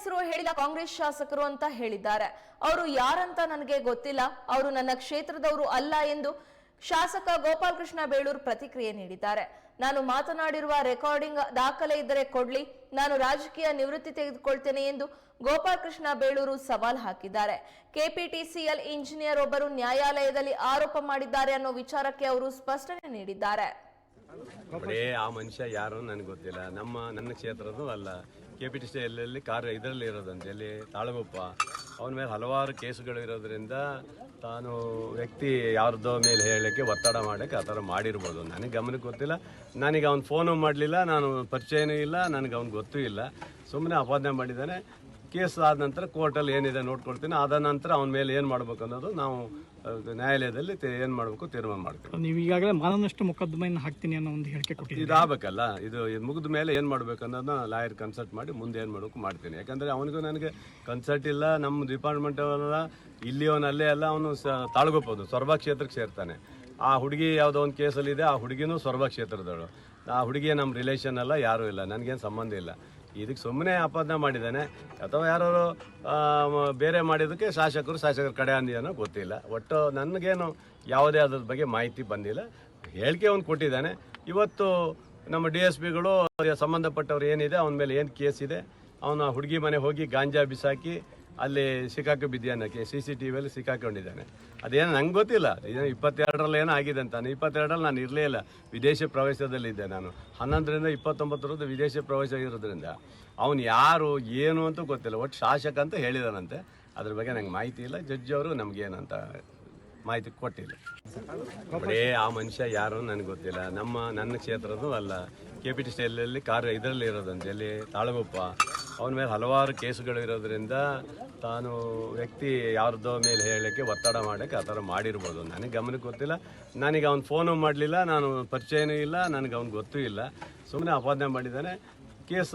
ಹೆಸರು ಹೇಳಿದ ಕಾಂಗ್ರೆಸ್ ಶಾಸಕರು ಅಂತ ಹೇಳಿದ್ದಾರೆ. ಅವರು ಯಾರಂತ ನನಗೆ ಗೊತ್ತಿಲ್ಲ. ಅವರು ನನ್ನ ಕ್ಷೇತ್ರದವರು ಅಲ್ಲ ಎಂದು ಶಾಸಕ ಗೋಪಾಲಕೃಷ್ಣ ಬೇಳೂರು ಪ್ರತಿಕ್ರಿಯೆ ನೀಡಿದ್ದಾರೆ. ನಾನು ಮಾತನಾಡಿರುವ ರೆಕಾರ್ಡಿಂಗ್ ದಾಖಲೆ ಇದ್ದರೆ ಕೊಡ್ಲಿ. ನಾನು ರಾಜಕೀಯ ನಿವೃತ್ತಿ ತೆಗೆದುಕೊಳ್ತೇನೆ ಎಂದು ಗೋಪಾಲಕೃಷ್ಣ ಬೇಳೂರು ಸವಾಲ್ ಹಾಕಿದ್ದಾರೆ. ಕೆಪಿಟಿಸಿಎಲ್ ಇಂಜಿನಿಯರ್ ಒಬ್ಬರು ನ್ಯಾಯಾಲಯದಲ್ಲಿ ಆರೋಪ ಮಾಡಿದ್ದಾರೆ ಅನ್ನೋ ವಿಚಾರಕ್ಕೆ ಅವರು ಸ್ಪಷ್ಟನೆ ನೀಡಿದ್ದಾರೆ. ಬಡೇ ಆ ಮನುಷ್ಯ ಯಾರು ನನಗೆ ಗೊತ್ತಿಲ್ಲ. ನಮ್ಮ, ನನ್ನ ಕ್ಷೇತ್ರದ್ದು ಅಲ್ಲ. ಕೆ ಪಿ ಟಿ ಸಿ ಎಲ್ಲೆಲ್ಲಿ ಕಾರ್ಯ, ಇದರಲ್ಲಿ ಇರೋದಂತೆ. ಎಲ್ಲಿ ತಾಳಗುಪ್ಪ, ಅವನ ಮೇಲೆ ಹಲವಾರು ಕೇಸುಗಳು ಇರೋದ್ರಿಂದ ತಾನು ವ್ಯಕ್ತಿ ಯಾರ್ದೋ ಮೇಲೆ ಹೇಳಕ್ಕೆ ಒತ್ತಡ ಮಾಡೋಕ್ಕೆ ಆ ಥರ ಮಾಡಿರ್ಬೋದು. ನನಗೆ ಗಮನಕ್ಕೆ ಗೊತ್ತಿಲ್ಲ. ನನಗೆ ಅವ್ನು ಫೋನು ಮಾಡಲಿಲ್ಲ, ನಾನು ಪರಿಚಯನೂ ಇಲ್ಲ, ನನಗೆ ಅವ್ನು ಗೊತ್ತೂ ಇಲ್ಲ. ಸುಮ್ಮನೆ ಅಪಾದನೆ ಮಾಡಿದ್ದಾನೆ. ಕೇಸ್ ಆದ ನಂತರ ಕೋರ್ಟಲ್ಲಿ ಏನಿದೆ ನೋಡ್ಕೊಳ್ತೀನಿ. ಆದ ನಂತರ ಅವನ ಮೇಲೆ ಏನು ಮಾಡ್ಬೇಕು ಅನ್ನೋದು ನಾವು ನ್ಯಾಯಾಲಯದಲ್ಲಿ ಏನು ಮಾಡಬೇಕು ತೀರ್ಮಾನ ಮಾಡ್ತೀವಿ. ನೀವು ಈಗಾಗಲೇ ಮಾನನಷ್ಟು ಮೊಕದ್ದಮೆಯನ್ನು ಹಾಕ್ತೀನಿ ಅನ್ನೋ ಒಂದು ಹೇಳಿಕೆ ಕೊಟ್ಟಿದ್ದೀರಿ. ಇದಾಗಬೇಕಲ್ಲ ಇದು ಮುಗಿದ ಮೇಲೆ ಏನು ಮಾಡ್ಬೇಕು ಅನ್ನೋದನ್ನ ಲಾಯರ್ ಕನ್ಸಲ್ಟ್ ಮಾಡಿ ಮುಂದೆ ಏನು ಮಾಡಬೇಕು ಮಾಡ್ತೀನಿ. ಯಾಕಂದರೆ ಅವನಿಗೂ ನನಗೆ ಕನ್ಸಲ್ಟ್ ಇಲ್ಲ ನಮ್ಮ ಡಿಪಾರ್ಟ್ಮೆಂಟ್ ಅವರ ಇಲ್ಲಿ ಅವನು ಅಲ್ಲೇ ಅಲ್ಲ ಅವನು ಸ ತಾಳ್ಗೋಬೋದು ಸೊರಬ ಕ್ಷೇತ್ರಕ್ಕೆ ಸೇರ್ತಾನೆ. ಆ ಹುಡುಗಿ ಯಾವುದೋ ಒಂದು ಕೇಸಲ್ಲಿ ಇದೆ ಆ ಹುಡುಗಿನೂ ಸೊರಬ ಕ್ಷೇತ್ರದವಳು ಆ ಹುಡುಗಿ ನಮ್ಮ ರಿಲೇಷನ್ ಅಲ್ಲ ಯಾರೂ ಇಲ್ಲ ನನಗೇನು ಸಂಬಂಧ ಇಲ್ಲ. ಇದಕ್ಕೆ ಸುಮ್ಮನೆ ಆಪಾದನೆ ಮಾಡಿದ್ದಾನೆ. ಅಥವಾ ಯಾರು ಬೇರೆ ಮಾಡಿದ್ದಕ್ಕೆ ಶಾಸಕರು ಶಾಸಕರು ಕಡೆ ಅಂದಿದ್ದಾನೋ ಗೊತ್ತಿಲ್ಲ. ಒಟ್ಟು ನನಗೇನು ಯಾವುದೇ ಅದ್ರ ಬಗ್ಗೆ ಮಾಹಿತಿ ಬಂದಿಲ್ಲ. ಹೇಳಿಕೆ ಅವ್ನು ಕೊಟ್ಟಿದ್ದಾನೆ. ಇವತ್ತು ನಮ್ಮ ಡಿ ಎಸ್ ಪಿಗಳು ಸಂಬಂಧಪಟ್ಟವ್ರು ಏನಿದೆ, ಅವನ ಮೇಲೆ ಏನು ಕೇಸ್ ಇದೆ, ಅವನ ಹುಡುಗಿ ಮನೆ ಹೋಗಿ ಗಾಂಜಾ ಬಿಸಾಕಿ ಅಲ್ಲಿ ಸಿಕ್ಕಾಕಿ ಬಿದ್ದಿಯಾನಕ್ಕೆ ಸಿ ಸಿ ಟಿ ವಿಯಲ್ಲಿ ಸಿಕ್ಕಾಕೊಂಡಿದ್ದಾನೆ. ಅದೇನು ನಂಗೆ ಗೊತ್ತಿಲ್ಲ. ಏನು ಇಪ್ಪತ್ತೆರಡರಲ್ಲಿ ಏನೋ ಆಗಿದೆ ಅಂತ. ಇಪ್ಪತ್ತೆರಡರಲ್ಲಿ ನಾನು ಇರಲೇ ಇಲ್ಲ. ವಿದೇಶಿ ಪ್ರವೇಶದಲ್ಲಿದ್ದೆ ನಾನು. ಹನ್ನೊಂದರಿಂದ ಇಪ್ಪತ್ತೊಂಬತ್ತರದ್ದು ವಿದೇಶಿ ಪ್ರವೇಶ ಇರೋದ್ರಿಂದ. ಅವನು ಯಾರು, ಏನು ಅಂತ ಗೊತ್ತಿಲ್ಲ. ಒಟ್ಟು ಶಾಸಕ ಅಂತ ಹೇಳಿದಾನಂತೆ. ಅದ್ರ ಬಗ್ಗೆ ನಂಗೆ ಮಾಹಿತಿ ಇಲ್ಲ. ಜಡ್ಜ್ ಅವರು ನಮಗೇನಂತ ಮಾಹಿತಿ ಕೊಟ್ಟಿಲ್ಲ. ಬಡೇ ಆ ಮನುಷ್ಯ ಯಾರು ನನಗೆ ಗೊತ್ತಿಲ್ಲ. ನಮ್ಮ, ನನ್ನ ಕ್ಷೇತ್ರದ್ದು ಅಲ್ಲ. ಕೆ ಪಿ ಟಿ ಸಿ ಎಲ್ಲೆಲ್ಲಿ ಕಾರ್ಯ ಇದರಲ್ಲಿ ಇರೋದಂತೆ. ಅಲ್ಲಿ ತಾಳಗುಪ್ಪ ಅವನ ಮೇಲೆ ಹಲವಾರು ಕೇಸುಗಳು ಇರೋದ್ರಿಂದ ತಾನು ವ್ಯಕ್ತಿ ಯಾರ್ದೋ ಮೇಲೆ ಹೇಳಲಿಕ್ಕೆ ಒತ್ತಡ ಮಾಡೋಕ್ಕೆ ಆ ಥರ ಮಾಡಿರ್ಬೋದು. ನನಗೆ ಗಮನಕ್ಕೆ ಗೊತ್ತಿಲ್ಲ. ನನಗೆ ಅವ್ನು ಫೋನು ಮಾಡಲಿಲ್ಲ, ನಾನು ಪರಿಚಯನೂ ಇಲ್ಲ, ನನಗೆ ಅವ್ನು ಗೊತ್ತೂ ಇಲ್ಲ. ಸುಮ್ಮನೆ ಅಪಾದನೆ ಮಾಡಿದ್ದಾನೆ. ಕೇಸ್